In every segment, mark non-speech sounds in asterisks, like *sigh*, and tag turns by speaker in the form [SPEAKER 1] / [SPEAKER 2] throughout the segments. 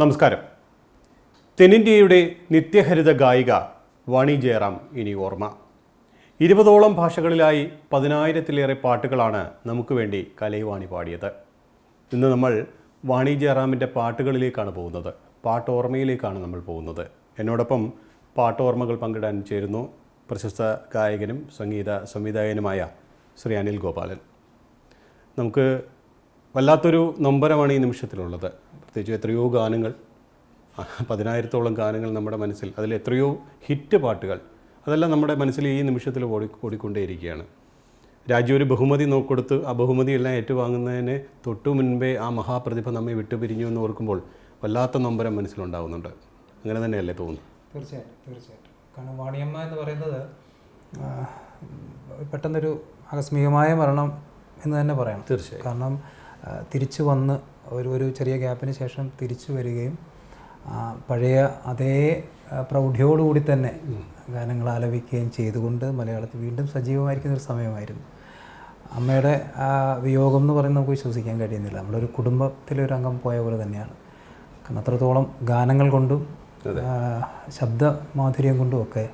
[SPEAKER 1] നമസ്കാരം. തെന്നിന്ത്യയുടെ നിത്യഹരിത ഗായിക വാണി ജയറാം ഇനി ഓർമ്മ. ഇരുപതോളം ഭാഷകളിലായി പതിനായിരത്തിലേറെ പാട്ടുകളാണ് നമുക്ക് വേണ്ടി കലൈവാണി പാടിയത്. ഇന്ന് നമ്മൾ വാണി ജയറാമിന്റെ പാട്ടുകളിലേക്കാണ് പോകുന്നത്. പാട്ടോർമ്മയിലേക്കാണ് നമ്മൾ പോകുന്നത്. എന്നോടൊപ്പം പാട്ടോർമ്മകൾ പങ്കിടാൻ ചേരുന്നു പ്രശസ്ത ഗായകനും സംഗീത സംവിധായകനുമായ ശ്രീ അനിൽ ഗോപാലൻ. നമുക്ക് വല്ലാത്തൊരു നൊമ്പരമാണ് ഈ നിമിഷത്തിലുള്ളത്. പ്രത്യേകിച്ച് എത്രയോ ഗാനങ്ങൾ പതിനായിരത്തോളം ഗാനങ്ങൾ നമ്മുടെ മനസ്സിൽ അതിൽ എത്രയോ ഹിറ്റ് പാട്ടുകൾ അതെല്ലാം നമ്മുടെ മനസ്സിൽ ഈ നിമിഷത്തിൽ ഓടി ഓടിക്കൊണ്ടേയിരിക്കുകയാണ്. രാജ്യം ഒരു ബഹുമതി നോക്കൊടുത്ത് ആ ബഹുമതിയെല്ലാം ഏറ്റുവാങ്ങുന്നതിന് തൊട്ടു മുൻപേ ആ മഹാപ്രതിഭ നമ്മെ വിട്ടുപിരിഞ്ഞു എന്ന് ഓർക്കുമ്പോൾ വല്ലാത്ത നൊമ്പരം മനസ്സിലുണ്ടാകുന്നുണ്ട് അങ്ങനെ തന്നെയല്ലേ തോന്നുന്നു?
[SPEAKER 2] തീർച്ചയായിട്ടും തീർച്ചയായിട്ടും. കാരണം വാണിയമ്മ എന്ന് പറയുന്നത് പെട്ടെന്നൊരു ആകസ്മികമായ മരണം എന്ന് തന്നെ പറയാം
[SPEAKER 1] തീർച്ചയായും.
[SPEAKER 2] കാരണം തിരിച്ചു വന്ന് ഒരു ഒരു ചെറിയ ഗ്യാപ്പിന് ശേഷം തിരിച്ചു വരികയും പഴയ അതേ പ്രൗഢിയോടുകൂടി തന്നെ ഗാനങ്ങൾ ആലപിക്കുകയും ചെയ്തുകൊണ്ട് മലയാളത്തിൽ വീണ്ടും സജീവമായിരിക്കുന്ന ഒരു സമയമായിരുന്നു. അമ്മയുടെ വിയോഗം എന്ന് പറയുന്നത് നമുക്ക് വിശ്വസിക്കാൻ കഴിയുന്നില്ല. നമ്മളൊരു കുടുംബത്തിലൊരു അംഗം പോയ പോലെ തന്നെയാണ്. കാരണം അത്രത്തോളം ഗാനങ്ങൾ കൊണ്ടും ശബ്ദ മാധുര്യം കൊണ്ടും ഒക്കെ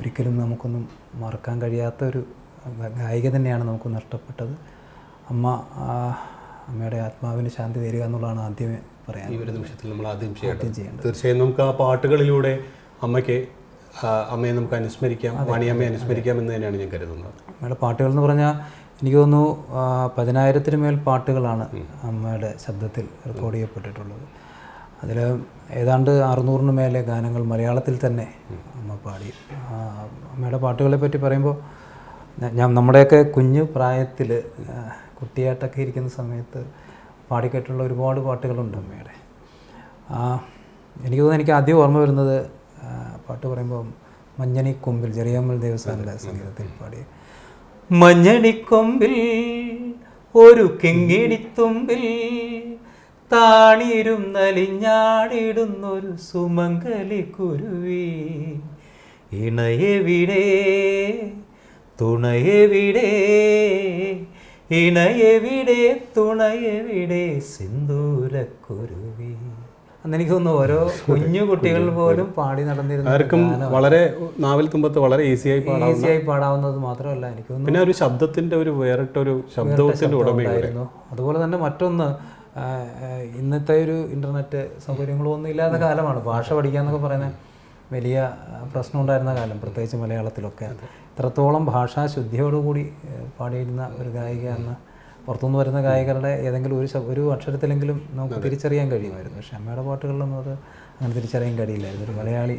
[SPEAKER 2] ഒരിക്കലും നമുക്കൊന്നും മറക്കാൻ കഴിയാത്ത ഒരു ഗായിക തന്നെയാണ് നമുക്ക് നഷ്ടപ്പെട്ടത്. അമ്മ അമ്മയുടെ ആത്മാവിന് ശാന്തി തരിക എന്നുള്ളതാണ് ആദ്യമേ പറയാൻ
[SPEAKER 1] ഈ ഒരു നിമിഷത്തിൽ നമ്മൾ ആദ്യം
[SPEAKER 2] ചെയ്യേണ്ടത്.
[SPEAKER 1] തീർച്ചയായും നമുക്ക് ആ പാട്ടുകളിലൂടെ അമ്മയ്ക്ക് അമ്മയെ നമുക്ക് അനുസ്മരിക്കാം വാണിയമ്മയെ അനുസ്മരിക്കാം എന്ന് തന്നെയാണ് ഞാൻ കരുതുന്നത്.
[SPEAKER 2] അമ്മയുടെ പാട്ടുകൾ എന്ന് പറഞ്ഞാൽ എനിക്ക് തോന്നുന്നു പതിനായിരത്തിന് മേൽ പാട്ടുകളാണ് അമ്മയുടെ ശബ്ദത്തിൽ റെക്കോർഡ് ചെയ്യപ്പെട്ടിട്ടുള്ളത്. അതിൽ ഏതാണ്ട് അറുന്നൂറിന് മേലെ ഗാനങ്ങൾ മലയാളത്തിൽ തന്നെ അമ്മ പാടി. അമ്മയുടെ പാട്ടുകളെ പറ്റി പറയുമ്പോൾ ഞാൻ നമ്മുടെയൊക്കെ കുഞ്ഞു പ്രായത്തിൽ കുട്ടിയായിട്ടൊക്കെ ഇരിക്കുന്ന സമയത്ത് പാടിക്കേട്ടുള്ള ഒരുപാട് പാട്ടുകളുണ്ട് അമ്മയുടെ. എനിക്ക് തോന്നുന്നു എനിക്ക് ആദ്യം ഓർമ്മ വരുന്നത് പാട്ട് പറയുമ്പോൾ മഞ്ഞണി കൊമ്പിൽ ചെറിയമ്മൽ ദേവസ്വാമിന്റെ സംഗീതത്തിൽ പാടി മഞ്ഞണിക്കൊമ്പിൽ ഒരു കിങ്ങിണിത്തുമ്പിൽ താണിരും നലിഞ്ഞാടിടുന്നൊരു സുമംഗലി കുരുവി. ഇണയെവിടെ തുണയെവിടെ ഇണയെവിടെ തുണയെവിടെ സിന്ദൂരക്കുരുവി. അന്ന് എനിക്ക് തോന്നുന്നു ഓരോ *laughs* കുഞ്ഞു കുട്ടികൾ പോലും പാടി നടന്നിരുന്നു
[SPEAKER 1] ആർക്കും വളരെ നാവിൽ തുമ്പത്ത് വളരെ ഈസിയായി
[SPEAKER 2] ഈസിയായി പാടാവുന്നത് മാത്രമല്ല എനിക്ക് തോന്നുന്നു
[SPEAKER 1] പിന്നെ ഒരു ശബ്ദത്തിന്റെ ഒരു വേറിട്ടൊരു ശബ്ദത്തിന്റെ
[SPEAKER 2] ഉടമയായിരുന്നു അതുപോലെ തന്നെ മറ്റൊന്ന് ഇന്നത്തെ ഒരു ഇന്റർനെറ്റ് സൗകര്യങ്ങളൊന്നും ഇല്ലാത്ത കാലമാണ്. ഭാഷ പഠിക്കുക എന്നൊക്കെ പറയുന്നത്. വലിയ പ്രശ്നമുണ്ടായിരുന്ന പ്രശ്നം ഉണ്ടായിരുന്ന കാലം പ്രത്യേകിച്ച് മലയാളത്തിലൊക്കെ. ഇത്രത്തോളം ഭാഷാശുദ്ധിയോടുകൂടി പാടിയിരുന്ന ഒരു ഗായിക എന്ന് പുറത്തുനിന്ന് വരുന്ന ഗായകരുടെ ഏതെങ്കിലും ഒരു ഒരു അക്ഷരത്തിലെങ്കിലും നമുക്ക് തിരിച്ചറിയാൻ കഴിയുമായിരുന്നു. പക്ഷേ അമ്മയുടെ പാട്ടുകളിലൊന്നും അത് അങ്ങനെ തിരിച്ചറിയാൻ കഴിയില്ലായിരുന്നു. ഒരു മലയാളി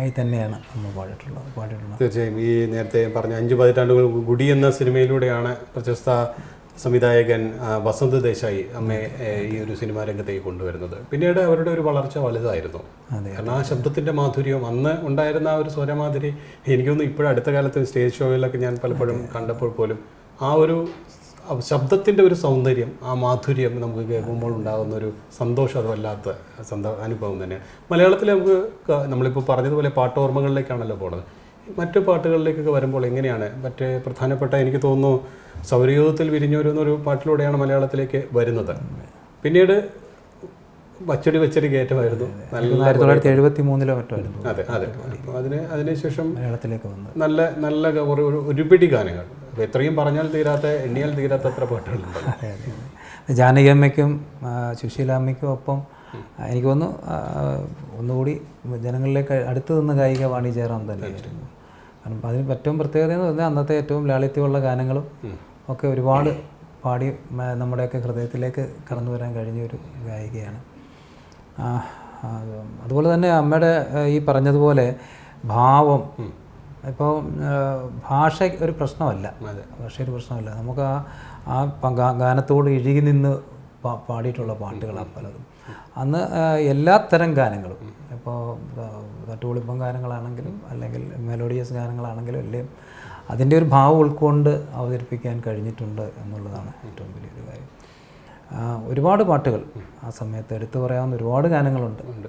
[SPEAKER 2] ആയി തന്നെയാണ് അമ്മ പാടിയിട്ടുള്ളത് പാടിയിട്ടുള്ളത്.
[SPEAKER 1] തീർച്ചയായും ഈ നേരത്തെ പറഞ്ഞ അഞ്ച് പതിറ്റാണ്ടുകൾ ഗുഡി എന്ന സിനിമയിലൂടെയാണ് പ്രശസ്ത സംവിധായകൻ വസന്ത് ദേശായി അമ്മയെ ഈ ഒരു സിനിമാ രംഗത്തേക്ക് കൊണ്ടുവരുന്നത്. പിന്നീട് അവരുടെ ഒരു വളർച്ച വലുതായിരുന്നു. കാരണം ആ ശബ്ദത്തിന്റെ മാധുര്യം അന്ന് ഉണ്ടായിരുന്ന ആ ഒരു സ്വരമാധുരി എനിക്കൊന്നും ഇപ്പോഴും അടുത്ത കാലത്ത് സ്റ്റേജ് ഷോയിലൊക്കെ ഞാൻ പലപ്പോഴും കണ്ടപ്പോൾ പോലും ആ ഒരു ശബ്ദത്തിന്റെ ഒരു സൗന്ദര്യം ആ മാധുര്യം നമുക്ക് കേൾക്കുമ്പോൾ ഉണ്ടാകുന്ന ഒരു സന്തോഷം അത് വല്ലാത്ത അനുഭവം തന്നെയാണ് മലയാളത്തിൽ നമുക്ക് നമ്മളിപ്പോൾ പറഞ്ഞതുപോലെ പാട്ടോർമ്മകളിലേക്കാണല്ലോ പോണത്. മറ്റു പാട്ടുകളിലേക്കൊക്കെ വരുമ്പോൾ എങ്ങനെയാണ്? മറ്റേ പ്രധാനപ്പെട്ട എനിക്ക് തോന്നുന്നു സൗരയൂഥത്തിൽ വിരിഞ്ഞൊരുന്നൊരു പാട്ടിലൂടെയാണ് മലയാളത്തിലേക്ക് വരുന്നത്. പിന്നീട് വച്ചടി വച്ചടി കയറ്റമായിരുന്നു. നല്ല
[SPEAKER 2] ആയിരത്തി തൊള്ളായിരത്തി എഴുപത്തി മൂന്നിലോ മറ്റോ ആയിരുന്നു.
[SPEAKER 1] അതെ അതെ. അതിന് അതിനുശേഷം
[SPEAKER 2] മലയാളത്തിലേക്ക് വന്നു
[SPEAKER 1] നല്ല നല്ല കുറേ ഒരു ഒരു- ഒരുപിടി ഗാനങ്ങൾ. അപ്പോൾ എത്രയും പറഞ്ഞാൽ തീരാത്ത എണ്ണിയാൽ തീരാത്ത അത്ര പാട്ടുകളുണ്ട്. *laughs*
[SPEAKER 2] ജാനകിയമ്മയ്ക്കും സുശീലാമ്മയ്ക്കും ഒപ്പം എനിക്ക് തോന്നുന്നു ഒന്നുകൂടി ജനങ്ങളിലേക്ക് അടുത്ത് നിന്ന് ഗായിക വാണി ജയറാം തന്നെയായിരുന്നു. കാരണം അതിന് ഏറ്റവും പ്രത്യേകത എന്ന് പറഞ്ഞാൽ അന്നത്തെ ഏറ്റവും ലാളിത്യമുള്ള ഗാനങ്ങളും ഒക്കെ ഒരുപാട് പാടി നമ്മുടെയൊക്കെ ഹൃദയത്തിലേക്ക് കടന്നു വരാൻ കഴിഞ്ഞ ഒരു ഗായികയാണ്. അതുപോലെ തന്നെ അമ്മയുടെ ഈ പറഞ്ഞതുപോലെ ഭാവം. ഇപ്പോൾ ഭാഷ ഒരു പ്രശ്നമല്ല. ഭാഷ ഒരു പ്രശ്നമല്ല. നമുക്ക് ആ ആ ഗാനത്തോട് ഇഴുകി നിന്ന് പാ- പാടിയിട്ടുള്ള പാട്ടുകളാണ് പലതും. അന്ന് എല്ലാ തരം ഗാനങ്ങളും. ഇപ്പോൾ തട്ടുപൊളിപ്പം ഗാനങ്ങളാണെങ്കിലും അല്ലെങ്കിൽ മെലോഡിയസ് ഗാനങ്ങളാണെങ്കിലും എല്ലാം അതിന്റെ ഒരു ഭാവം ഉൾക്കൊണ്ട് അവതരിപ്പിക്കാൻ കഴിഞ്ഞിട്ടുണ്ട് എന്നുള്ളതാണ് ഏറ്റവും വലിയൊരു കാര്യം. ഒരുപാട് പാട്ടുകൾ ആ സമയത്ത് എടുത്തു പറയാവുന്ന ഒരുപാട് ഗാനങ്ങളുണ്ട്. ഉണ്ട്.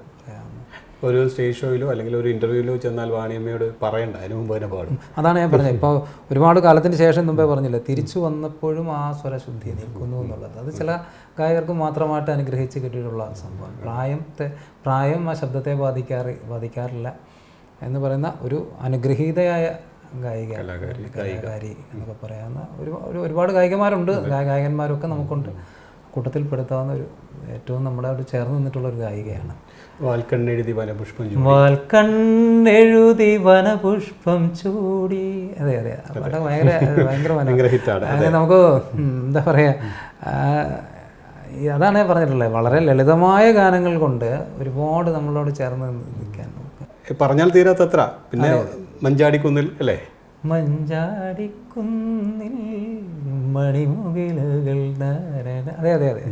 [SPEAKER 1] ഒരു സ്റ്റേജ് ഷോയിലോ അല്ലെങ്കിൽ ഒരു ഇന്റർവ്യൂവിലോ ചെന്നാൽ വാണിയമ്മയോട് പറയണ്ട അതിന് മുമ്പ് തന്നെ പാടും.
[SPEAKER 2] അതാണ് ഞാൻ പറഞ്ഞത്. ഇപ്പോൾ ഒരുപാട് കാലത്തിന് ശേഷം മുമ്പേ പറഞ്ഞില്ല തിരിച്ചു വന്നപ്പോഴും ആ സ്വരശുദ്ധി നിൽക്കുന്നു എന്നുള്ളത്. അത് ചില ഗായകർക്ക് മാത്രമായിട്ട് അനുഗ്രഹിച്ച് കിട്ടിയിട്ടുള്ള സംഭവം പ്രായത്തെ പ്രായം ആ ശബ്ദത്തെ ബാധിക്കാറ് ബാധിക്കാറില്ല എന്ന് പറയുന്ന ഒരു അനുഗ്രഹീതയായ ഗായിക കലാകാരി എന്നൊക്കെ പറയാവുന്ന ഒരു ഒരു ഒരുപാട് ഗായികമാരുണ്ട് ഗായ- ഗായകന്മാരൊക്കെ നമുക്കുണ്ട്. കൂട്ടത്തിൽപ്പെടുത്താവുന്ന ഒരു ഏറ്റവും നമ്മുടെ അവിടെ ചേർന്ന് നിന്നിട്ടുള്ള ഒരു ഗായികയാണ്.
[SPEAKER 1] വാൽക്കണ്ണെഴുതി വനപുഷ്പം.
[SPEAKER 2] വാൽക്കണ്ണെഴുതി വനപുഷ്പം ചൂടി. അതെ അതെ. അവിടെ ഭയങ്കര ഭയങ്കര. അങ്ങനെ നമുക്ക് എന്താ പറയുക അതാണ് ഞാൻ പറഞ്ഞിട്ടുള്ളത്. വളരെ ലളിതമായ ഗാനങ്ങൾ കൊണ്ട് ഒരുപാട് നമ്മളോട് ചേർന്ന് നിൽക്കാൻ.
[SPEAKER 1] പറഞ്ഞാൽ തീരാത്തത്ര. പിന്നെ മഞ്ചാടിക്കുന്നിൽ അല്ലേ?
[SPEAKER 2] മഞ്ചാടിക്കുന്നിൽ മണിമുകിലുകൾ. അതെ അതെ അതെ.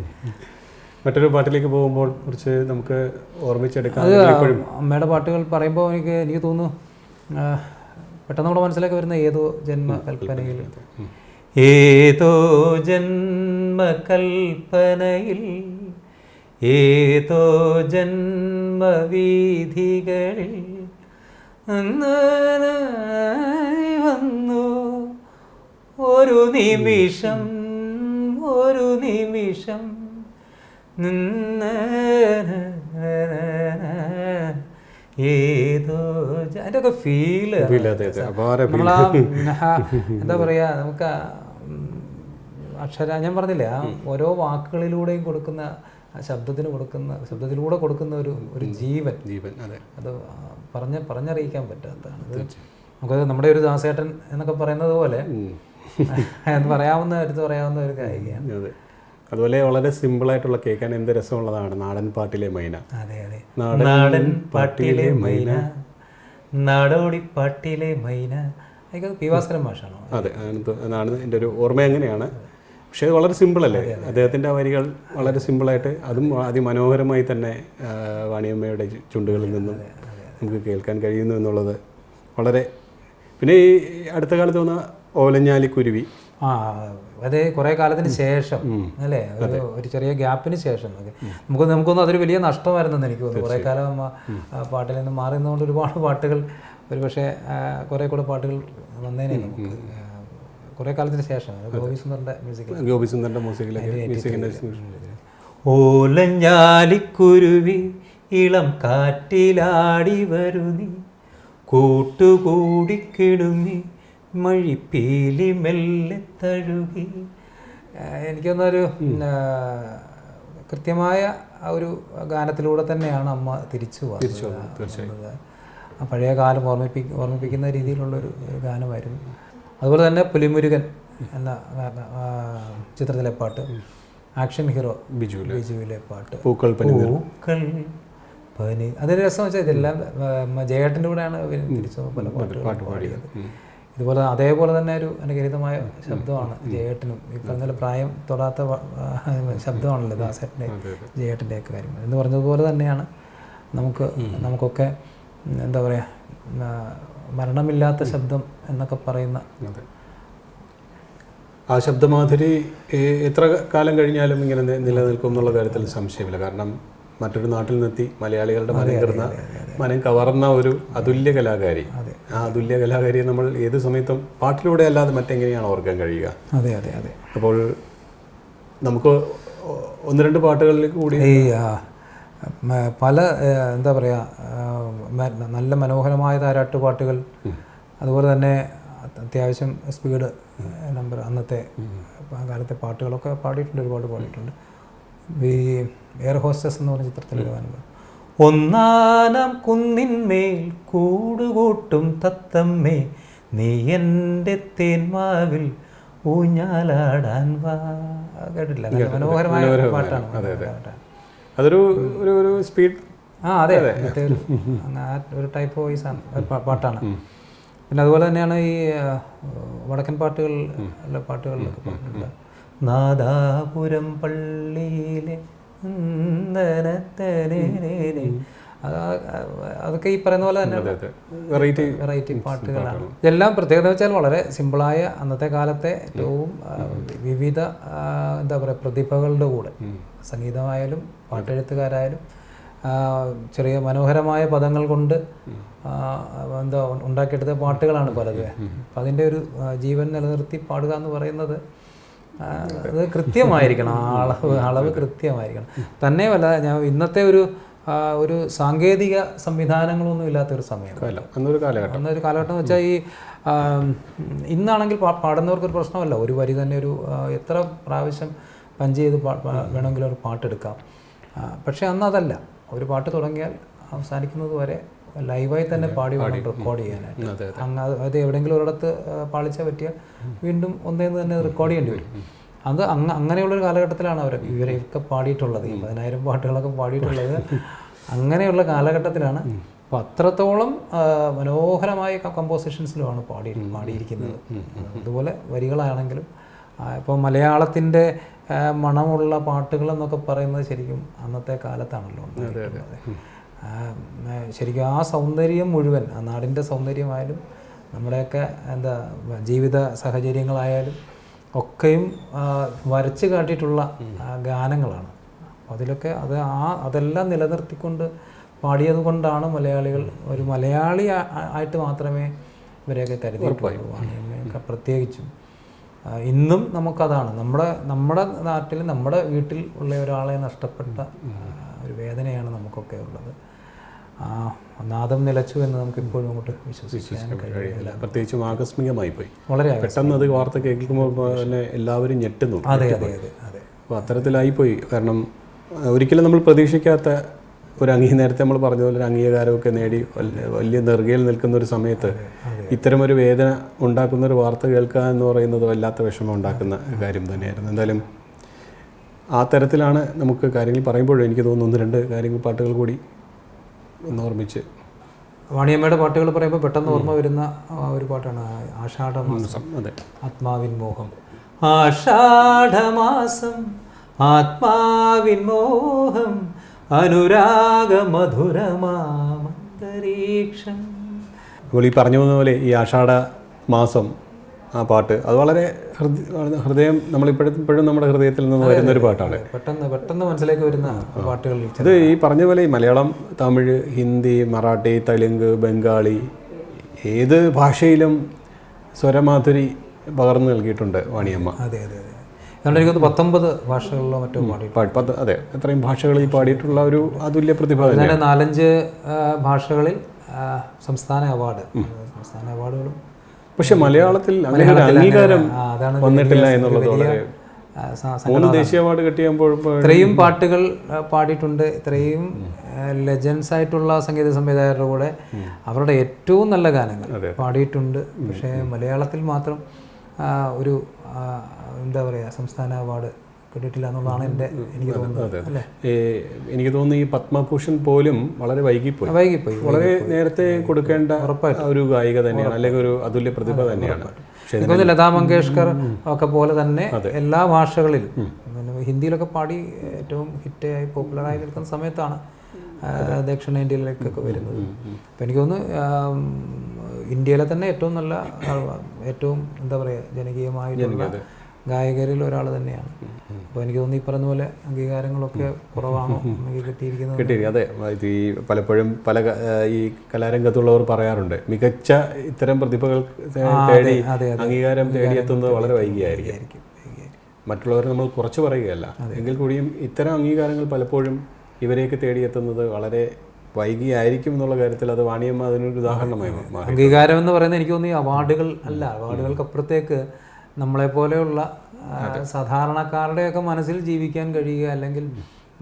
[SPEAKER 1] മറ്റൊരു പാട്ടിലേക്ക് പോകുമ്പോൾ കുറച്ച് നമുക്ക് ഓർമ്മിച്ചെടുക്കാം
[SPEAKER 2] അമ്മയുടെ പാട്ടുകൾ പറയുമ്പോൾ എനിക്ക് എനിക്ക് തോന്നുന്നു പെട്ടെന്ന് നമ്മുടെ മനസ്സിലേക്ക് വരുന്ന ഏതോ ജന്മകൽപ്പനയിൽ. ഏതോ ജന്മകൽപ്പനയിൽ ഏതോ ജന്മവീഥികളിൽ വന്നു. ഒരു നിമിഷം ഒരു നിമിഷം. ഏതോ അതിന്റെ ഒക്കെ
[SPEAKER 1] ഫീൽ
[SPEAKER 2] നമ്മളാ എന്താ പറയാ നമുക്ക് അക്ഷര ഞാൻ പറഞ്ഞില്ലേ ആ ഓരോ വാക്കുകളിലൂടെയും കൊടുക്കുന്ന ശബ്ദത്തിന് കൊടുക്കുന്ന ശബ്ദത്തിലൂടെ കൊടുക്കുന്ന ഒരു ഒരു ജീവൻ.
[SPEAKER 1] ജീവൻ അതെ.
[SPEAKER 2] അത് പറഞ്ഞ പറഞ്ഞറിയിക്കാൻ പറ്റാത്തതാണ്. അത് നമുക്ക് നമ്മുടെ ഒരു ദാസേട്ടൻ എന്നൊക്കെ പറയുന്നത് പോലെ എന്ന് പറയാവുന്ന എടുത്ത് പറയാവുന്ന ഒരു കായികയാണ്
[SPEAKER 1] അതെ. അതുപോലെ വളരെ സിമ്പിൾ ആയിട്ടുള്ള കേൾക്കാൻ എന്ത് രസമുള്ളതാണ് നാടൻ പാട്ടിലെ മൈന.
[SPEAKER 2] അതെ അതെ.
[SPEAKER 1] നാടൻ
[SPEAKER 2] പാട്ടിലെ മൈന. നാടോടി പാട്ടിലെ മൈന. പി ഭാസ്കരൻ ഭാഷയാണോ
[SPEAKER 1] അതെ അതാണ് എന്റെ ഒരു ഓർമ്മ അങ്ങനെയാണ് പക്ഷേ അത് വളരെ സിമ്പിൾ അല്ലേ? അദ്ദേഹത്തിന്റെ വരികൾ വളരെ സിമ്പിളായിട്ട് അതും അതിമനോഹരമായി തന്നെ വാണിയമ്മയുടെ ചുണ്ടുകളിൽ നിന്നും നമുക്ക് കേൾക്കാൻ കഴിയുന്നു എന്നുള്ളത് വളരെ പിന്നെ ഈ അടുത്ത കാലത്ത് വന്ന ഓലഞ്ഞാലിക്കുരുവി
[SPEAKER 2] ആ അതെ കുറേ കാലത്തിന് ശേഷം അല്ലേ? ഒരു ഒരു ചെറിയ ഗ്യാപ്പിന് ശേഷം. നമുക്ക് നമുക്കൊന്നും അതൊരു വലിയ നഷ്ടമായിരുന്നെന്ന് എനിക്ക് തോന്നുന്നു. കുറേ കാലം പാട്ടിൽ നിന്ന് മാറി നിന്നുകൊണ്ട് ഒരുപാട് പാട്ടുകൾ ഒരു പക്ഷേ കുറേ കൂടെ പാട്ടുകൾ വന്നേനെ നമുക്ക്. കുറേ കാലത്തിന് ശേഷം. ഗോപിസുന്ദറിന്റെ ഗോപി സുന്ദറിന്റെ മ്യൂസിക്കിൽ
[SPEAKER 1] ഗോപിസുന്ദറിന്റെ മ്യൂസിക്കിലേക്ക്
[SPEAKER 2] ഓലഞ്ഞാലിക്കുരുവി ഇളം കാറ്റിലാടി വരുന്നി കൂട്ടുകൂടി കിടുങ്ങി മഴിപ്പീലി മെല്ലെ തഴുകി. എനിക്കൊന്നൊരു കൃത്യമായ ഒരു ഗാനത്തിലൂടെ തന്നെയാണ് അമ്മ തിരിച്ചു പഴയ കാലം ഓർമ്മിപ്പി ഓർമ്മിപ്പിക്കുന്ന രീതിയിലുള്ളൊരു ഗാനമായിരുന്നു. അതുപോലെ തന്നെ പുലിമുരുകൻ എന്ന ചിത്രത്തിലെ പാട്ട്. ആക്ഷൻ ഹീറോ
[SPEAKER 1] ബിജുവിലെ
[SPEAKER 2] ബിജുവിലെ പാട്ട്.
[SPEAKER 1] പൂക്കൾ പനി
[SPEAKER 2] പൂക്കൾ പനി അതിന്റെ രസം വെച്ചാൽ ഇതെല്ലാം ജയേട്ടന്റെ കൂടെയാണ് തിരിച്ചു പല പാട്ട് പാടിയത്. ഇതുപോലെ അതേപോലെ തന്നെ ഒരു അനുഗ്രഹീതമായ ശബ്ദമാണ് ജയേട്ടനും. ഈ പറഞ്ഞ പ്രായം തൊടാത്ത ശബ്ദമാണല്ലോ ദാസേട്ടന്റെ ജയേട്ടന്റെ ഒക്കെ കാര്യങ്ങൾ. എന്ന് പറഞ്ഞതുപോലെ തന്നെയാണ് നമുക്ക് നമുക്കൊക്കെ എന്താ പറയുക മരണമില്ലാത്ത ശബ്ദം എന്നൊക്കെ പറയുന്ന
[SPEAKER 1] ആ ശബ്ദമാധുരി എത്ര കാലം കഴിഞ്ഞാലും ഇങ്ങനെ നിലനിൽക്കും എന്നുള്ള കാര്യത്തിൽ സംശയമില്ല. കാരണം മറ്റൊരു നാട്ടിൽ നിന്നെത്തി മലയാളികളുടെ മനം കിടന്ന മനം കവർന്ന ഒരു അതുല്യ കലാകാരി. ആ അതുല്യ കലാകാരിയെ നമ്മൾ ഏത് സമയത്തും പാട്ടിലൂടെ അല്ലാതെ മറ്റെങ്ങനെയാണ് ഓർക്കാൻ കഴിയുക?
[SPEAKER 2] അതെ അതെ അതെ.
[SPEAKER 1] അപ്പോൾ നമുക്ക് ഒന്ന് രണ്ട് പാട്ടുകളിൽ കൂടി
[SPEAKER 2] പല എന്താ പറയുക നല്ല മനോഹരമായ താരാട്ട് പാട്ടുകൾ. അതുപോലെ തന്നെ അത് അത്യാവശ്യം സ്പീഡ് നമ്പർ അന്നത്തെ കാലത്തെ പാട്ടുകളൊക്കെ പാടിയിട്ടുണ്ട് ഒരുപാട് പാടിയിട്ടുണ്ട്. ഈ എയർ ഹോസ്റ്റസ് എന്ന് പറഞ്ഞ ചിത്രത്തിലൊരു ഗാനം ഒന്നാനാം കുന്നിന്മേൽ കൂടുകൂട്ടും തത്തമ്മേ നീ എന്റെ തേന്മാവിൽ ഊഞ്ഞാലാടാൻ വാ. കേട്ടില്ല മനോഹരമായ പാട്ടാണ്
[SPEAKER 1] അതൊരു ഒരു ഒരു സ്പീഡ്
[SPEAKER 2] ആ അതെ. അതെ. ഒരു ടൈപ്പ് വോയിസ് ആണ്. പാട്ടാണ്. പിന്നെ അതുപോലെ തന്നെയാണ് ഈ വടക്കൻ പാട്ടുകൾ ഉള്ള പാട്ടുകളിലൊക്കെ പാട്ടുണ്ട് നാദാപുരം പള്ളിയിലെ. അതൊക്കെ ഈ പറയുന്ന പോലെ തന്നെ
[SPEAKER 1] വെറൈറ്റി
[SPEAKER 2] വെറൈറ്റി പാട്ടുകളാണ്. ഇതെല്ലാം പ്രത്യേകത വെച്ചാൽ വളരെ സിമ്പിളായ അന്നത്തെ കാലത്തെ ഏറ്റവും വിവിധ എന്താ പറയുക പ്രതിഭകളുടെ കൂടെ. സംഗീതമായാലും പാട്ടെഴുത്തുകാരായാലും ചെറിയ മനോഹരമായ പദങ്ങൾ കൊണ്ട് എന്താ ഉണ്ടാക്കിയെടുത്ത പാട്ടുകളാണ് പലത് അപ്പം അതിന്റെ ഒരു ജീവൻ നിലനിർത്തി പാടുക എന്ന് പറയുന്നത് അത് കൃത്യമായിരിക്കണം. ആ അളവ് അളവ് കൃത്യമായിരിക്കണം. തന്നെയുമല്ല ഞാൻ ഇന്നത്തെ ഒരു ഒരു സാങ്കേതിക സംവിധാനങ്ങളൊന്നും ഇല്ലാത്ത ഒരു
[SPEAKER 1] സമയം. അന്നൊരു കാലഘട്ടം.
[SPEAKER 2] അന്നൊരു കാലഘട്ടം എന്ന് വെച്ചാൽ ഈ ഇന്നാണെങ്കിൽ പാ- പാടുന്നവർക്ക് ഒരു പ്രശ്നമല്ല. ഒരു വരി തന്നെ ഒരു എത്ര പ്രാവശ്യം പഞ്ച് ചെയ്ത് വേണമെങ്കിലും ഒരു പാട്ടെടുക്കാം. പക്ഷേ അന്ന് അതല്ല. ഒരു പാട്ട് തുടങ്ങിയാൽ അവസാനിക്കുന്നത് വരെ ലൈവായി തന്നെ പാടി വേണം റെക്കോർഡ് ചെയ്യാനായിട്ട്. അങ്ങ് അത് എവിടെയെങ്കിലും ഒരിടത്ത് പാളിച്ചാൽ പാളിച്ച പറ്റിയാൽ വീണ്ടും ഒന്നേന്ന് തന്നെ റെക്കോർഡ് ചെയ്യേണ്ടി വരും. അത് അങ്ങ അങ്ങനെയുള്ളൊരു കാലഘട്ടത്തിലാണ് അവർ ഇവരെയൊക്കെ പാടിയിട്ടുള്ളത്. ഈ പതിനായിരം പാട്ടുകളൊക്കെ പാടിയിട്ടുള്ളത്. അങ്ങനെയുള്ള കാലഘട്ടത്തിലാണ് അപ്പം അത്രത്തോളം മനോഹരമായ കമ്പോസിഷൻസിലുമാണ് പാടി പാടിയിരിക്കുന്നത്. അതുപോലെ വരികളാണെങ്കിലും ഇപ്പോൾ മലയാളത്തിന്റെ മണമുള്ള പാട്ടുകളെന്നൊക്കെ പറയുന്നത് ശരിക്കും അന്നത്തെ കാലത്താണല്ലോ ഉണ്ടായിട്ടുള്ളത്. ശരിക്കും ആ സൗന്ദര്യം മുഴുവൻ ആ നാടിന്റെ സൗന്ദര്യമായാലും നമ്മുടെയൊക്കെ എന്താ ജീവിത സാഹചര്യങ്ങളായാലും ഒക്കെയും വരച്ച് കാട്ടിയിട്ടുള്ള ഗാനങ്ങളാണ്. അതിലൊക്കെ അത് ആ അതെല്ലാം നിലനിർത്തിക്കൊണ്ട് പാടിയത് കൊണ്ടാണ് മലയാളികൾ ഒരു മലയാളി ആയിട്ട് മാത്രമേ ഇവരെയൊക്കെ കരുതിയിട്ടുള്ളൂ. വാണിയമ്മയൊക്കെ പ്രത്യേകിച്ചും. ഇന്നും നമുക്കതാണ്. നമ്മുടെ നമ്മുടെ നാട്ടിൽ നമ്മുടെ വീട്ടിൽ ഉള്ള ഒരാളെ നഷ്ടപ്പെട്ട ഒരു വേദനയാണ് നമുക്കൊക്കെ ഉള്ളത്. നാദം നിലച്ചു എന്ന് നമുക്ക് ഇപ്പോഴും അങ്ങോട്ട് വിശ്വസിക്കാൻ കഴിയില്ല
[SPEAKER 1] പ്രത്യേകിച്ചും ആകസ്മികമായി പോയി
[SPEAKER 2] വളരെ
[SPEAKER 1] പെട്ടെന്ന് അത് വാർത്ത കേൾക്കുമ്പോൾ തന്നെ എല്ലാവരും ഞെട്ടുന്നു.
[SPEAKER 2] അതെ അതെ അതെ അതെ.
[SPEAKER 1] അപ്പോൾ അത്തരത്തിലായിപ്പോയി. കാരണം ഒരിക്കലും നമ്മൾ പ്രതീക്ഷിക്കാത്ത ഒരു അംഗീ നേരത്തെ നമ്മൾ പറഞ്ഞ പോലെ ഒരു അംഗീകാരമൊക്കെ നേടി വലിയ- വലിയ നെറുകയിൽ നിൽക്കുന്ന ഒരു സമയത്ത് ഇത്തരമൊരു വേദന ഉണ്ടാക്കുന്ന ഒരു വാർത്ത കേൾക്കുക എന്ന് പറയുന്നത് വല്ലാത്ത വിഷമം ഉണ്ടാക്കുന്ന കാര്യം തന്നെയായിരുന്നു. എന്തായാലും ആ തരത്തിലാണ് നമുക്ക് കാര്യങ്ങൾ പറയുമ്പോഴും എനിക്ക് തോന്നുന്നു ഒന്ന് രണ്ട് കാര്യങ്ങൾ പാട്ടുകൾ കൂടി ഒന്ന് ഓർമ്മിച്ച്.
[SPEAKER 2] വാണിയമ്മയുടെ പാട്ടുകൾ പറയുമ്പോൾ പെട്ടെന്ന് ഓർമ്മ വരുന്ന ഒരു പാട്ടാണ് ആഷാഢമാസം
[SPEAKER 1] അതെ.
[SPEAKER 2] ആത്മാവിൻ മോഹം. ആഷാഢമാസം ആത്മാവിൻ മോഹം അനുരാഗ മധുരമാമന്തരീക്ഷം.
[SPEAKER 1] അപ്പോൾ ഈ പറഞ്ഞു പോകുന്ന പോലെ ഈ ആഷാഢ മാസം ആ പാട്ട്. അത് വളരെ ഹൃദയ നമ്മളിപ്പോഴും ഇപ്പോഴും നമ്മുടെ ഹൃദയത്തിൽ നിന്ന് വരുന്ന ഒരു പാട്ടാണ്.
[SPEAKER 2] പെട്ടെന്ന് പെട്ടെന്ന് മനസ്സിലേക്ക് വരുന്ന പാട്ടുകളിൽ
[SPEAKER 1] ഇത് ഈ പറഞ്ഞ പോലെ ഈ മലയാളം തമിഴ് ഹിന്ദി മറാഠി തെലുങ്ക് ബംഗാളി ഏത് ഭാഷയിലും സ്വരമാധുരി പകർന്നു നൽകിയിട്ടുണ്ട് വാണിയമ്മ.
[SPEAKER 2] അതെ അതെ അതെ. അതുകൊണ്ട് എനിക്കൊന്ന് പത്തൊമ്പത് ഭാഷകളിലോ മറ്റോ പാടി
[SPEAKER 1] അതെ. അത്രയും ഭാഷകളിൽ പാടിയിട്ടുള്ള ഒരു അതുല്യ പ്രതിഭ
[SPEAKER 2] നാലഞ്ച് ഭാഷകളിൽ സംസ്ഥാന അവാർഡ്. സംസ്ഥാന അവാർഡുകളും
[SPEAKER 1] പക്ഷെ മലയാളത്തിൽ അങ്ങനെ ഒരു അംഗീകാരം വന്നിട്ടില്ല എന്നുള്ളത് വളരെ മൂന്ന് ദേശീയ അവാർഡ് കിട്ടിയപ്പോൾ
[SPEAKER 2] ഇത്രയും പാട്ടുകൾ പാടിയിട്ടുണ്ട്. ഇത്രയും ലെജൻസ് ആയിട്ടുള്ള സംഗീത സംവിധായകരുടെ കൂടെ അവരുടെ ഏറ്റവും നല്ല ഗാനങ്ങൾ പാടിയിട്ടുണ്ട്. പക്ഷേ മലയാളത്തിൽ മാത്രം ഒരു എന്താ പറയുക സംസ്ഥാന അവാർഡ് കിട്ടിയിട്ടില്ല എന്നുള്ളതാണ് എന്റെ എനിക്ക് തോന്നുന്നത് അല്ലേ?
[SPEAKER 1] എനിക്ക് തോന്നുന്നു ഈ പത്മഭൂഷൺ പോലും വളരെ വൈകിപ്പോയി.
[SPEAKER 2] വൈകിപ്പോയി
[SPEAKER 1] വളരെ നേരത്തെ കൊടുക്കേണ്ട ഒരു ഗായിക തന്നെയാണ് അല്ലെങ്കിൽ ഒരു അതുല്യ പ്രതിഭ തന്നെയാണ്.
[SPEAKER 2] എനിക്ക് ലതാ മങ്കേഷ്കർ ഒക്കെ പോലെ തന്നെ എല്ലാ ഭാഷകളിലും ഹിന്ദിയിലൊക്കെ പാടി ഏറ്റവും ഹിറ്റായി പോപ്പുലറായി നിൽക്കുന്ന സമയത്താണ് ദക്ഷിണേന്ത്യയിലേക്കൊക്കെ വരുന്നത്. അപ്പം എനിക്ക് തോന്നുന്നു ഇന്ത്യയിലെ തന്നെ ഏറ്റവും നല്ല ഏറ്റവും എന്താ പറയുക ജനകീയമായിട്ടുള്ള ഗായകരിൽ ഒരാൾ തന്നെയാണ്. അപ്പോൾ എനിക്ക് തോന്നുന്നു ഈ പറഞ്ഞ പോലെ അംഗീകാരങ്ങളൊക്കെ കുറവാണോ? കിട്ടിയിരിക്കുന്നത്
[SPEAKER 1] കിട്ടി അതെ. ഇത് ഈ പലപ്പോഴും പല ഈ കലാരംഗത്തുള്ളവർ പറയാറുണ്ട്. മികച്ച ഇത്തരം പ്രതിഭകൾ തേടി അംഗീകാരം തേടിയെത്തുന്നത് വളരെ വൈകിയായിരിക്കും.
[SPEAKER 2] മറ്റുള്ളവർ
[SPEAKER 1] മറ്റുള്ളവരെ നമ്മൾ കുറച്ച് പറയുകയല്ല. എങ്കിൽ കൂടിയും ഇത്തരം അംഗീകാരങ്ങൾ പലപ്പോഴും ഇവരെയൊക്കെ തേടിയെത്തുന്നത് വളരെ വൈകിയായിരിക്കും എന്നുള്ള കാര്യത്തിൽ അത് വാണിയമ്മ അതിനൊരു ഉദാഹരണമായി
[SPEAKER 2] അംഗീകാരം എന്ന് പറയുന്നത് എനിക്ക് തോന്നുന്നു അവാർഡുകൾ അല്ല. അവാർഡുകൾക്ക് അപ്പുറത്തേക്ക് നമ്മളെ പോലെയുള്ള ആ, സാധാരണക്കാരുടെയൊക്കെ മനസ്സിൽ ജീവിക്കാൻ കഴിയുക അല്ലെങ്കിൽ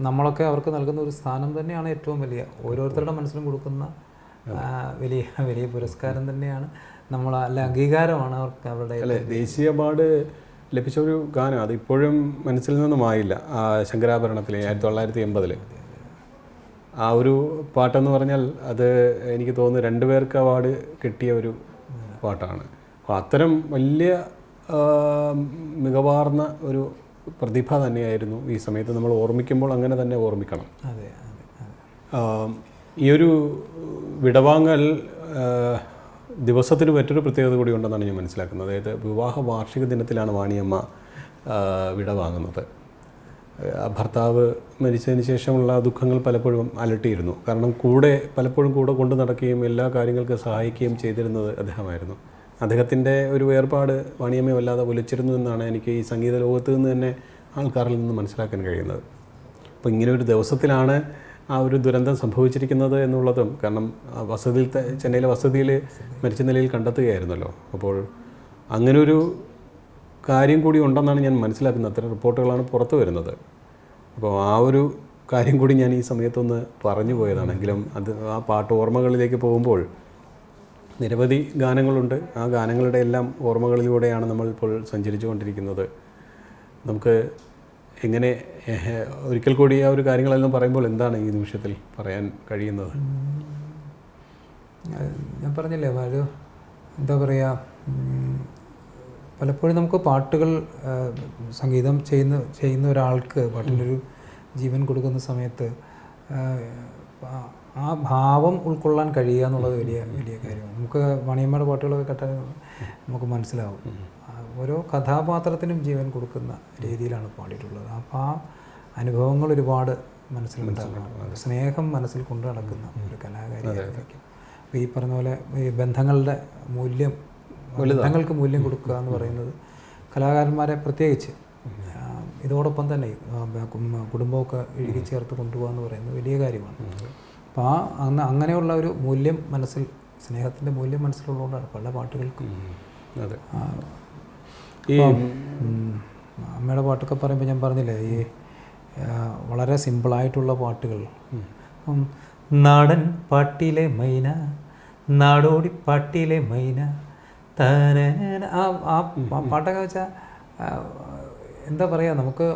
[SPEAKER 2] നമ്മളൊക്കെ അവർക്ക് നൽകുന്ന ഒരു സ്ഥാനം തന്നെയാണ് ഏറ്റവും വലിയ. ഓരോരുത്തരുടെ മനസ്സിലും കൊടുക്കുന്ന വലിയ വലിയ പുരസ്കാരം തന്നെയാണ് നമ്മൾ അല്ല അംഗീകാരമാണ് അവർക്ക് അവരുടെ
[SPEAKER 1] അല്ലെ ദേശീയ അവാർഡ് ലഭിച്ച ഒരു ഗാനം അത് ഇപ്പോഴും മനസ്സിൽ നിന്നും ആയില്ല ആ ശങ്കരാഭരണത്തിലെ ആയിരത്തി തൊള്ളായിരത്തി എൺപതിൽ ആ ഒരു പാട്ടെന്ന് പറഞ്ഞാൽ അത് എനിക്ക് തോന്നുന്നു രണ്ടുപേർക്ക് അവാർഡ് കിട്ടിയ ഒരു പാട്ടാണ്. അപ്പോൾ അത്തരം വലിയ മികവാർന്ന ഒരു പ്രതിഭ തന്നെയായിരുന്നു ഈ സമയത്ത്. നമ്മൾ ഓർമ്മിക്കുമ്പോൾ അങ്ങനെ തന്നെ ഓർമ്മിക്കണം.
[SPEAKER 2] അതെ
[SPEAKER 1] ഈ ഒരു വിടവാങ്ങൽ ദിവസത്തിന് മറ്റൊരു പ്രത്യേകത കൂടി ഉണ്ടെന്നാണ് ഞാൻ മനസ്സിലാക്കുന്നത്. അതായത് വിവാഹ വാർഷിക ദിനത്തിലാണ് വാണിയമ്മ വിടവാങ്ങുന്നത്. ഭർത്താവ് മരിച്ചതിന് ശേഷമുള്ള ദുഃഖങ്ങൾ പലപ്പോഴും അലട്ടിയിരുന്നു. കാരണം കൂടെ പലപ്പോഴും കൂടെ കൊണ്ടു നടക്കുകയും എല്ലാ കാര്യങ്ങൾക്കും സഹായിക്കുകയും ചെയ്തിരുന്നത് അദ്ദേഹമായിരുന്നു. അദ്ദേഹത്തിന്റെ ഒരു വേർപാട് വാണിയമ്മയെ വല്ലാതെ ഒലിച്ചിരുന്നു എന്നാണ് എനിക്ക് ഈ സംഗീത ലോകത്ത് നിന്ന് തന്നെ ആൾക്കാരിൽ നിന്ന് മനസ്സിലാക്കാൻ കഴിയുന്നത്. അപ്പോൾ ഇങ്ങനെ ഒരു ദിവസത്തിലാണ് ആ ഒരു ദുരന്തം സംഭവിച്ചിരിക്കുന്നത് എന്നുള്ളതും കാരണം വസതിയിൽ ചെന്നൈയിലെ വസതിയിൽ മരിച്ച നിലയിൽ കണ്ടെത്തുകയായിരുന്നല്ലോ. അപ്പോൾ അങ്ങനൊരു കാര്യം കൂടി ഉണ്ടെന്നാണ് ഞാൻ മനസ്സിലാക്കുന്നത്. അത്തരം റിപ്പോർട്ടുകളാണ് പുറത്തു വരുന്നത്. അപ്പോൾ ആ ഒരു കാര്യം കൂടി ഞാൻ ഈ സമയത്തൊന്ന് പറഞ്ഞു പോയതാണെങ്കിലും അത് ആ പാട്ട് ഓർമ്മകളിലേക്ക് പോകുമ്പോൾ നിരവധി ഗാനങ്ങളുണ്ട്. ആ ഗാനങ്ങളുടെ എല്ലാം ഓർമ്മകളിലൂടെയാണ് നമ്മൾ ഇപ്പോൾ സഞ്ചരിച്ചു കൊണ്ടിരിക്കുന്നത് നമുക്ക് എങ്ങനെ ഒരിക്കൽ കൂടി ആ ഒരു കാര്യങ്ങളെല്ലാം പറയുമ്പോൾ എന്താണ് ഈ നിമിഷത്തിൽ പറയാൻ കഴിയുന്നത്?
[SPEAKER 2] ഞാൻ പറഞ്ഞില്ലേ ഒരു എന്താ പറയുക പലപ്പോഴും നമുക്ക് പാട്ടുകൾ സംഗീതം ചെയ്യുന്ന ചെയ്യുന്ന ഒരാൾക്ക് ഒരു ജീവൻ കൊടുക്കുന്ന സമയത്ത് ആ, ഭാവം ഉൾക്കൊള്ളാൻ കഴിയുക എന്നുള്ളത് വലിയ വലിയ കാര്യമാണ്. നമുക്ക് മണിയമ്മയുടെ പാട്ടുകളൊക്കെ കേട്ടാൽ നമുക്ക് മനസ്സിലാവും. ഓരോ കഥാപാത്രത്തിനും ജീവൻ കൊടുക്കുന്ന രീതിയിലാണ് പാടിയിട്ടുള്ളത്. അപ്പോൾ ആ അനുഭവങ്ങൾ ഒരുപാട് മനസ്സിലുണ്ടാകണം സ്നേഹം മനസ്സിൽ കൊണ്ടു നടക്കുന്ന ഒരു കലാകാരിയായിരിക്കും. അപ്പോൾ ഈ പറഞ്ഞ പോലെ ഈ ബന്ധങ്ങളുടെ മൂല്യം ബന്ധങ്ങൾക്ക് മൂല്യം കൊടുക്കുക എന്ന് പറയുന്നത് കലാകാരന്മാരെ പ്രത്യേകിച്ച് ഇതോടൊപ്പം തന്നെ കുടുംബമൊക്കെ ഇഴുകി ചേർത്ത് കൊണ്ടുപോകുക എന്ന് പറയുന്നത് വലിയ കാര്യമാണ്. അപ്പോൾ ആ അന്ന് അങ്ങനെയുള്ള ഒരു മൂല്യം മനസ്സിൽ സ്നേഹത്തിന്റെ മൂല്യം മനസ്സിലുള്ളതുകൊണ്ടാണ് പല പാട്ടുകൾക്കും.
[SPEAKER 1] അതെ. ഈ
[SPEAKER 2] അമ്മയുടെ പാട്ടൊക്കെ പറയുമ്പോൾ ഞാൻ പറഞ്ഞില്ലേ ഈ വളരെ സിമ്പിളായിട്ടുള്ള പാട്ടുകൾ. നാടൻ പാട്ടിലെ മൈന നാടോടി പാട്ടിലെ മൈന തന ആ ആ പാട്ടൊക്കെ വെച്ചാൽ എന്താ പറയുക നമുക്ക്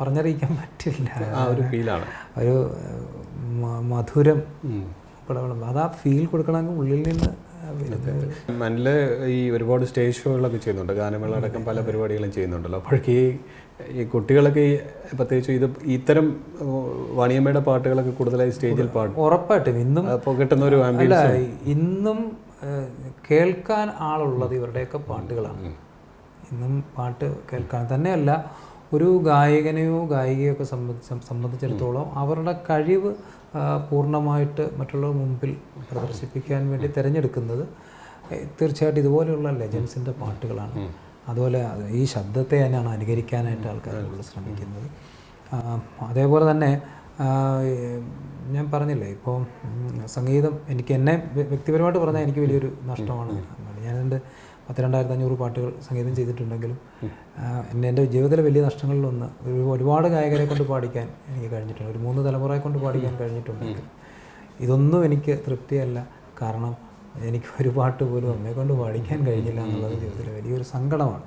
[SPEAKER 2] പറഞ്ഞറിയിക്കാൻ പറ്റില്ല.
[SPEAKER 1] ആ ഒരു ഫീലാണ്.
[SPEAKER 2] ഒരു മധുരം പടവളം അത് ആ ഫീൽ കൊടുക്കണമെങ്കിൽ ഉള്ളിൽ നിന്ന്
[SPEAKER 1] മനിൽ ഈ ഒരുപാട് സ്റ്റേജ് ഷോകളൊക്കെ ചെയ്യുന്നുണ്ട്. ഗാനമേള അടക്കം പല പരിപാടികളും ചെയ്യുന്നുണ്ടല്ലോ. അപ്പോഴേക്ക് ഈ കുട്ടികളൊക്കെ പ്രത്യേകിച്ച് ഇത് ഇത്തരം വണിയമ്മയുടെ പാട്ടുകളൊക്കെ കൂടുതലായി സ്റ്റേജിൽ പാടും.
[SPEAKER 2] ഉറപ്പായിട്ടും. ഇന്നും
[SPEAKER 1] അപ്പോൾ കിട്ടുന്ന ഒരു
[SPEAKER 2] അല്ല ഇന്നും കേൾക്കാൻ ആളുള്ളത് ഇവരുടെയൊക്കെ പാട്ടുകളാണ്. ഇന്നും പാട്ട് കേൾക്കാൻ തന്നെയല്ല ഒരു ഗായകനെയോ ഗായികയോ ഒക്കെ സംബന്ധിച്ച സംബന്ധിച്ചിടത്തോളം അവരുടെ കഴിവ് പൂർണമായിട്ട് മറ്റുള്ളവർ മുമ്പിൽ പ്രദർശിപ്പിക്കാൻ വേണ്ടി തിരഞ്ഞെടുക്കുന്നത് തീർച്ചയായിട്ടും ഇതുപോലെയുള്ള ലെജൻസിന്റെ പാട്ടുകളാണ്. അതുപോലെ ഈ ശബ്ദത്തെ തന്നെയാണ് അനുകരിക്കാനായിട്ട് ആൾക്കാർ കൂടുതൽ ശ്രമിക്കുന്നത്. അതേപോലെ തന്നെ ഞാൻ പറഞ്ഞില്ലേ ഇപ്പോൾ സംഗീതം എനിക്ക് എന്നെ വ്യക്തിപരമായിട്ട് പറഞ്ഞാൽ എനിക്ക് വലിയൊരു നഷ്ടമാണ്. ഞാൻ എന്റെ പത്ത് രണ്ടായിരത്തി അഞ്ഞൂറ് പാട്ടുകൾ സംഗീതം ചെയ്തിട്ടുണ്ടെങ്കിലും എന്നെ എന്റെ ജീവിതത്തിലെ വലിയ നഷ്ടങ്ങളിലൊന്ന് ഒരു ഒരുപാട് ഗായകരെ കൊണ്ട് പാടിക്കാൻ എനിക്ക് കഴിഞ്ഞിട്ടുണ്ട്. ഒരു മൂന്ന് തലമുറയെ കൊണ്ട് പാടിക്കാൻ കഴിഞ്ഞിട്ടുണ്ടെങ്കിൽ ഇതൊന്നും എനിക്ക് തൃപ്തിയല്ല. കാരണം എനിക്ക് ഒരു പാട്ട് പോലും അമ്മയെ കൊണ്ട് പാടിക്കാൻ കഴിഞ്ഞില്ല എന്നുള്ളത് ജീവിതത്തിലെ വലിയൊരു സങ്കടമാണ്.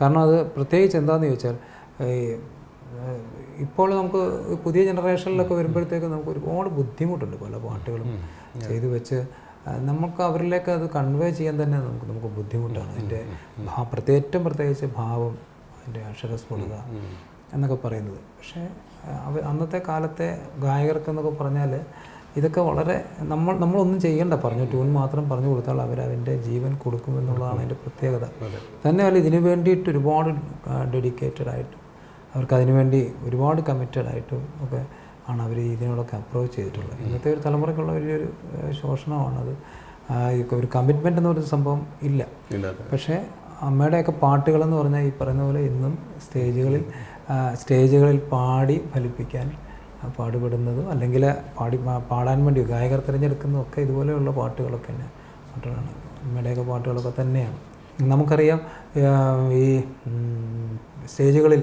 [SPEAKER 2] കാരണം അത് പ്രത്യേകിച്ച് എന്താണെന്ന് ചോദിച്ചാൽ ഇപ്പോൾ നമുക്ക് പുതിയ ജനറേഷനിലൊക്കെ വരുമ്പോഴത്തേക്ക് നമുക്ക് ഒരുപാട് ബുദ്ധിമുട്ടുണ്ട് പല പാട്ടുകളും ചെയ്തു വെച്ച് നമുക്ക് അവരിലേക്ക് അത് കൺവേ ചെയ്യാൻ തന്നെ നമുക്ക് നമുക്ക് ബുദ്ധിമുട്ടാണ്. അതിന്റെ പ്രത്യേക ഏറ്റവും പ്രത്യേകിച്ച് ഭാവം അതിന്റെ അക്ഷരസ്ഫുടത എന്നൊക്കെ പറയുന്നത്. പക്ഷേ അവ അന്നത്തെ കാലത്തെ ഗായകർക്ക് എന്നൊക്കെ പറഞ്ഞാൽ ഇതൊക്കെ വളരെ നമ്മൾ നമ്മളൊന്നും ചെയ്യണ്ട പറഞ്ഞു ട്യൂൺ മാത്രം പറഞ്ഞു കൊടുത്താൽ അവർ അതിന്റെ ജീവൻ കൊടുക്കുമെന്നുള്ളതാണ് അതിന്റെ പ്രത്യേകത. തന്നെയല്ല ഇതിനു വേണ്ടിയിട്ട് ഒരുപാട് ഡെഡിക്കേറ്റഡ് ആയിട്ടും അവർക്ക് അതിനുവേണ്ടി ഒരുപാട് കമ്മിറ്റഡ് ആയിട്ടും ഒക്കെ ആണ് അവർ ഇതിനോടൊക്കെ അപ്രോച്ച് ചെയ്തിട്ടുള്ളത്. ഇന്നത്തെ ഒരു തലമുറയ്ക്കുള്ള വലിയൊരു ശോഷണമാണത് ഒരു കമ്മിറ്റ്മെന്റ് എന്ന് പറയുന്ന സംഭവം ഇല്ല. പക്ഷേ അമ്മയുടെയൊക്കെ പാട്ടുകളെന്ന് പറഞ്ഞാൽ ഈ പറയുന്ന പോലെ ഇന്നും സ്റ്റേജുകളിൽ സ്റ്റേജുകളിൽ പാടി ഫലിപ്പിക്കാൻ പാടുപെടുന്നതും അല്ലെങ്കിൽ പാടി പാടാൻ വേണ്ടി ഗായകർ തിരഞ്ഞെടുക്കുന്നതും ഒക്കെ ഇതുപോലെയുള്ള പാട്ടുകളൊക്കെ തന്നെ പാട്ടുകളാണ് അമ്മയുടെയൊക്കെ പാട്ടുകളൊക്കെ തന്നെയാണ്. നമുക്കറിയാം ഈ സ്റ്റേജുകളിൽ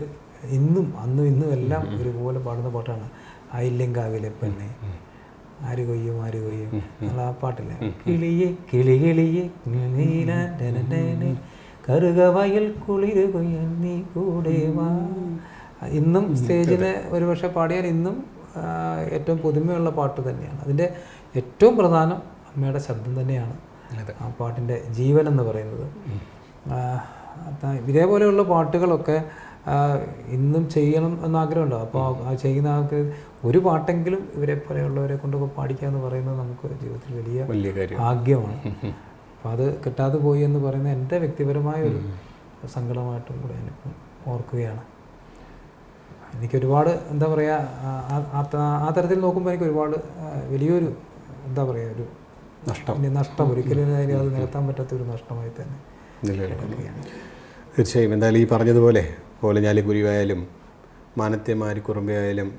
[SPEAKER 2] ഇന്നും അന്നും ഇന്നും എല്ലാം ഒരുപോലെ പാടുന്ന പാട്ടാണ്. ആയില്യങ്കാവിലെ പെണ്ണെ. ആര് കൊയ്യും ആര് കൊയ്യും. എന്നുള്ള ആ പാട്ടില്ല? കിളിയെ കിളി കിളിയെ കറുകവയൽ കുളിര് കൊയ്യും നീ കൂടെ വാ. ഇന്നും സ്റ്റേജിന് ഒരുപക്ഷെ പാടിയാൽ ഇന്നും ഏറ്റവും പുതുമയുള്ള പാട്ട് തന്നെയാണ്. അതിന്റെ ഏറ്റവും പ്രധാനം അമ്മയുടെ ശബ്ദം തന്നെയാണ് ആ പാട്ടിന്റെ ജീവൻ എന്ന് പറയുന്നത്. ഇതേപോലെയുള്ള പാട്ടുകളൊക്കെ ഇന്നും ചെയ്യണം എന്ന് ആഗ്രഹമുണ്ടോ അപ്പോൾ ആ ചെയ്യുന്ന ആൾക്ക് ഒരു പാട്ടെങ്കിലും ഇവരെ പോലെയുള്ളവരെ കൊണ്ടൊക്കെ പാടിക്കുക എന്ന് പറയുന്നത് നമുക്ക് ജീവിതത്തിൽ വലിയ
[SPEAKER 1] വലിയ
[SPEAKER 2] ഭാഗ്യമാണ്. *laughs* അപ്പോൾ അത് കിട്ടാതെ പോയി എന്ന് പറയുന്നത് എന്റെ വ്യക്തിപരമായ ഒരു സങ്കടമായിട്ടും കൂടെ ഞാനിപ്പം ഓർക്കുകയാണ്. എനിക്ക് ഒരുപാട് എന്താ പറയുക ആ- തരത്തിൽ നോക്കുമ്പോൾ എനിക്ക് ഒരുപാട് വലിയൊരു എന്താ പറയുക ഒരു
[SPEAKER 1] നഷ്ടം.
[SPEAKER 2] നഷ്ടം. ഒരിക്കലും അത് നികത്താൻ പറ്റാത്ത ഒരു നഷ്ടമായി തന്നെ
[SPEAKER 1] തീർച്ചയായും. എന്തായാലും ഈ പറഞ്ഞതുപോലെ കോലഞ്ഞാലി കുരുവായാലും മാനത്തെ മാരിക്കുറുമ്പയായാലും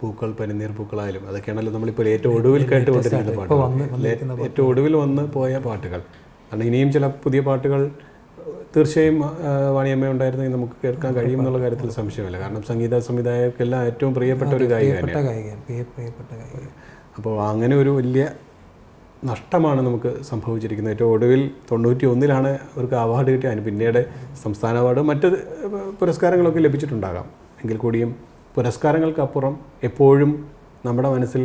[SPEAKER 1] പൂക്കൾ പനിനീർ പൂക്കളായാലും അതൊക്കെയാണല്ലോ നമ്മളിപ്പോൾ ഏറ്റവും ഒടുവിൽ കേട്ടുകൊണ്ടിരിക്കുന്ന പാട്ടുകൾ. ഏറ്റവും ഒടുവിൽ വന്ന് പോയ പാട്ടുകൾ. കാരണം ഇനിയും ചില പുതിയ പാട്ടുകൾ തീർച്ചയായും വാണിയമ്മ ഉണ്ടായിരുന്നെങ്കിൽ നമുക്ക് കേൾക്കാൻ കഴിയും എന്നുള്ള കാര്യത്തിൽ സംശയമില്ല. കാരണം സംഗീത സംവിധായകർക്കെല്ലാം ഏറ്റവും പ്രിയപ്പെട്ട ഒരു
[SPEAKER 2] ഗായികയാണ്. ഗായിക.
[SPEAKER 1] അപ്പോൾ അങ്ങനെ ഒരു വലിയ നഷ്ടമാണ് നമുക്ക് സംഭവിച്ചിരിക്കുന്നത്. ഏറ്റവും ഒടുവിൽ തൊണ്ണൂറ്റി ഒന്നിലാണ് അവർക്ക് അവാർഡ് കിട്ടിയ അതിന് പിന്നീട് സംസ്ഥാന അവാർഡ് മറ്റ് പുരസ്കാരങ്ങളൊക്കെ ലഭിച്ചിട്ടുണ്ടാകാം. എങ്കിൽ കൂടിയും പുരസ്കാരങ്ങൾക്കപ്പുറം എപ്പോഴും നമ്മുടെ മനസ്സിൽ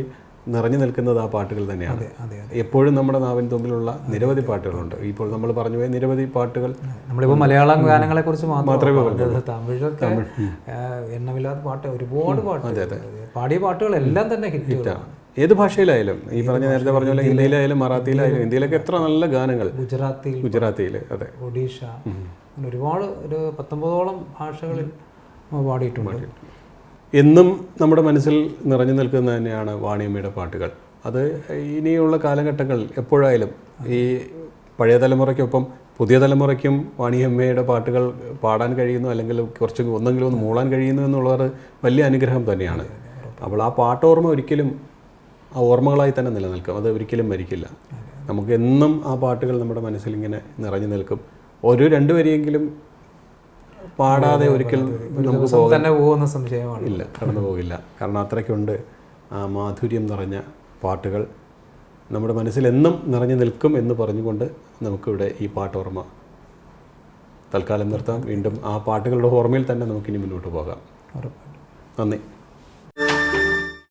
[SPEAKER 1] നിറഞ്ഞു നിൽക്കുന്നത് ആ പാട്ടുകൾ തന്നെയാണ്.
[SPEAKER 2] അതെ അതെ അതെ.
[SPEAKER 1] എപ്പോഴും നമ്മുടെ നാവിൻ തുമ്പിലുള്ള നിരവധി പാട്ടുകളുണ്ട്. ഇപ്പോൾ നമ്മൾ പറഞ്ഞു പോയ നിരവധി പാട്ടുകൾ
[SPEAKER 2] നമ്മളിപ്പോൾ മലയാളം ഗാനങ്ങളെ കുറിച്ച് മാത്രമേ പറഞ്ഞത് തമിഴൊക്കെ എണ്ണമില്ലാത്ത പാട്ട് ഒരുപാട് പാട്ട് പാടിയ പാട്ടുകൾ. എല്ലാം തന്നെ ഹിറ്റുകളാണ്
[SPEAKER 1] ഏത് ഭാഷയിലായാലും? ഈ പറഞ്ഞ നേരത്തെ പറഞ്ഞ പോലെ ഹിന്ദിയിലായാലും മറാത്തിയിലായാലും ഇന്ത്യയിലൊക്കെ എത്ര നല്ല ഗാനങ്ങൾ.
[SPEAKER 2] ഗുജറാത്തിയിൽ
[SPEAKER 1] ഗുജറാത്തിയിൽ അതെ.
[SPEAKER 2] ഒഡീഷ. ഒരുപാട് ഒരു പത്തൊമ്പതോളം ഭാഷകളിൽ പാടിയിട്ടുണ്ട്.
[SPEAKER 1] എന്നും നമ്മുടെ മനസ്സിൽ നിറഞ്ഞു നിൽക്കുന്ന തന്നെയാണ് വാണിയമ്മയുടെ പാട്ടുകൾ. അത് ഇനിയുള്ള കാലഘട്ടങ്ങൾ എപ്പോഴായാലും ഈ പഴയ തലമുറയ്ക്കൊപ്പം പുതിയ തലമുറയ്ക്കും വാണിയമ്മയുടെ പാട്ടുകൾ പാടാൻ കഴിയുന്നു അല്ലെങ്കിൽ കുറച്ച് ഒന്നെങ്കിലും ഒന്ന് മൂളാൻ കഴിയുന്നു എന്നുള്ളത് വലിയ അനുഗ്രഹം തന്നെയാണ്. അപ്പോൾ ആ പാട്ടോർമ്മ ഒരിക്കലും ആ ഓർമ്മകളായി തന്നെ നിലനിൽക്കും. അത് ഒരിക്കലും മരിക്കില്ല. നമുക്ക് എന്നും ആ പാട്ടുകൾ നമ്മുടെ മനസ്സിൽ ഇങ്ങനെ നിറഞ്ഞു നിൽക്കും. ഒരു രണ്ട് വരിയെങ്കിലും പാടാതെ ഒരിക്കലും നമുക്ക്
[SPEAKER 2] തന്നെ പോകുന്ന സംശയമാണ്.
[SPEAKER 1] ഇല്ല കടന്നു പോകില്ല. കാരണം അത്രയ്ക്കുണ്ട് ആ മാധുര്യം നിറഞ്ഞ പാട്ടുകൾ. നമ്മുടെ മനസ്സിൽ എന്നും നിറഞ്ഞു നിൽക്കും എന്ന് പറഞ്ഞുകൊണ്ട് നമുക്കിവിടെ ഈ പാട്ടോർമ്മ തൽക്കാലം നിർത്താം. വീണ്ടും ആ പാട്ടുകളുടെ ഓർമ്മയിൽ തന്നെ നമുക്കിനി മുന്നോട്ട് പോകാം. നന്ദി.